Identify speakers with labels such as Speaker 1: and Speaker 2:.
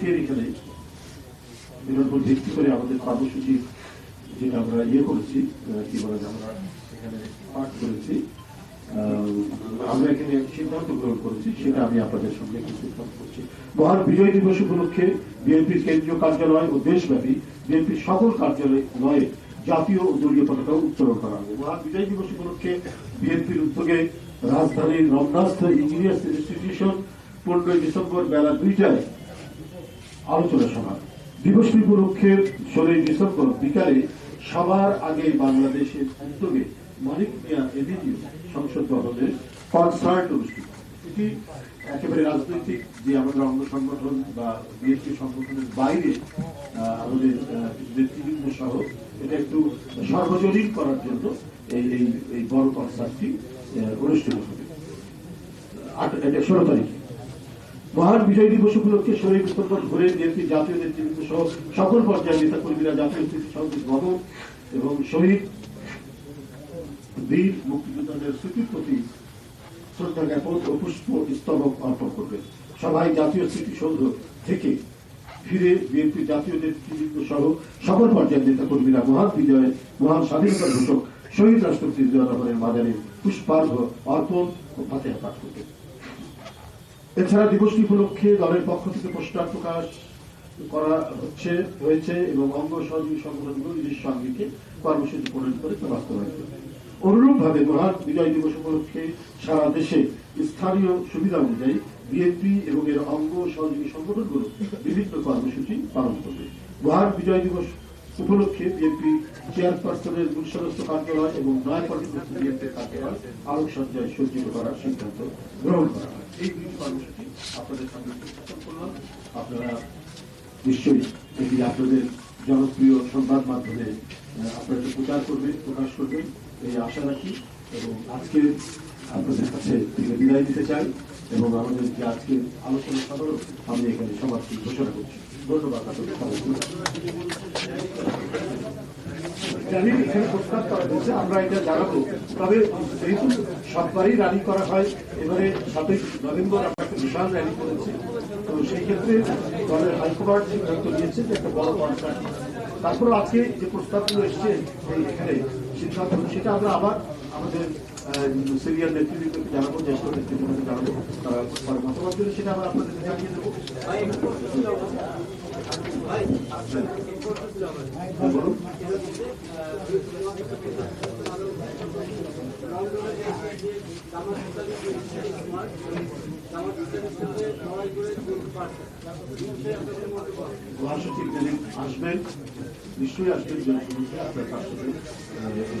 Speaker 1: আজকের এখানে উপর ভিত্তি করে আমাদের কর্মসূচি যেটা আমরা ইয়ে করেছি কি বলে আমরা এখানে পাঠ করেছি আমরা এখানে সিদ্ধান্ত গ্রহণ করেছি, সেটা আমি আপনাদের সঙ্গে করছি। মহান বিজয় দিবস উপলক্ষে বিএনপির কেন্দ্রীয় কার্যালয় ও দেশব্যাপী বিএনপির সকল কার্যালয়ে জাতীয় ও দলীয় পতাকা উত্তোলন করা হবে। মহান বিজয় দিবস উপলক্ষে বিএনপির উদ্যোগে রাজধানীর রমনাস্থ ইঞ্জিনিয়ার্স ইনস্টিটিউশন পনেরোই ডিসেম্বর বেলা দুইটায় আলোচনা সভা। দিবসটি উপলক্ষে ষোলোই ডিসেম্বর বিকালে সবার আগে বাংলাদেশের উদ্যোগে মানিক মিয়া এভিনিউ সংসদ ভবনের কনসার্ট অনুষ্ঠিত এটি একেবারে রাজনৈতিক যে আমাদের অঙ্গ সংগঠন বা বিএনপি সংগঠনের বাইরে আমাদের নেতৃবৃন্দ সহ, এটা একটু সর্বজনীন করার জন্য এই এই বড় কনসার্টটি অনুষ্ঠিত হবে। ষোলো তারিখে। মহান বিজয় দিবস উপলক্ষে ষোলোই ডিসেম্বর ভোরে বিএনপি জাতীয় নেতৃবৃন্দ সহ সকল পর্যায়ের নেতা কর্মীরা জাতীয় স্মৃতি ভবন এবং শহীদ বীর মুক্তিযোদ্ধাদের স্মৃতির প্রতি শ্রদ্ধা জ্ঞাপন ও পুষ্প স্তবক অর্পণ করবেন সবাই জাতীয় স্মৃতিসৌধ থেকে ফিরে বিএনপি জাতীয় নেতৃবৃন্দ সহ সকল পর্যায়ের নেতা কর্মীরা মহান বিজয়ে, মহান স্বাধীনতা ঘোষক, শহীদ রাষ্ট্রপতি জিয়া রহমানের মাজারে পুষ্পার্ঘ অর্পণ ও ফাতেহা পাঠ করবেন এছাড়া দিবসটি উপলক্ষে দলের পক্ষ থেকে পোস্টার প্রকাশ করা হচ্ছে, হয়েছে এবং অঙ্গ সহযোগী সংগঠনগুলো নিজস্ব আঙ্গিকে কর্মসূচি প্রণয়ন করে তা বাস্তবায়ন করবে অনুরূপভাবে মহান বিজয় দিবস উপলক্ষে সারা দেশে স্থানীয় সুবিধা অনুযায়ী বিএনপি এবং এর অঙ্গ সহযোগী সংগঠনগুলো বিভিন্ন কর্মসূচি পালন করবে। মহান বিজয় দিবস উপলক্ষে বিএনপি চেয়ারপারসনের গুলশনস্থ কার্যালয় এবং নয় পর্যন্ত বিএনপি কার্যালয় আলোকসজ্জায় সজ্জিত করার সিদ্ধান্ত গ্রহণ করা হয়। এই দুটি কর্মসূচি আপনাদের সামনে আপনারা নিশ্চয়ই এটি আপনাদের জনপ্রিয় সংবাদ মাধ্যমে আহ, আপনারা প্রচার করবেন প্রকাশ করবেন এই আশা রাখি। এবং আজকে আপনাদের কাছে বিদায় দিতে চাই এবং আমাদের যে আজকে আলোচনা সভারও আমি এখানে সমাপ্তি ঘোষণা করছি। ধন্যবাদ আপনাদের জানি এখানে প্রস্তাব করা হয়েছে, আমরা এটা জানাব। তবে যেহেতু সববারই র্যালি করা হয়, এবারে সাতই নভেম্বর আমরা একটা বিশাল র্যালি করেছি। তো সেই ক্ষেত্রে দলের হাইকমান্ড সিদ্ধান্ত নিয়েছে যে একটা বড় কনসার্ট তারপর আজকে যে প্রস্তাবগুলো এসছে এখানে সিদ্ধান্ত, সেটা আমরা আবার আমাদের সিনিয়র নেতৃবৃন্দকে জানাব, জ্যেষ্ঠ নেতৃবৃন্দকে জানাব, তারা মতামত দিলে সেটা আবার আপনাদেরকে জানিয়ে দেবো। আসবেন? নিশ্চয়ই আসবেন। জনসমুখে আপনার তার সাথে আহ, এই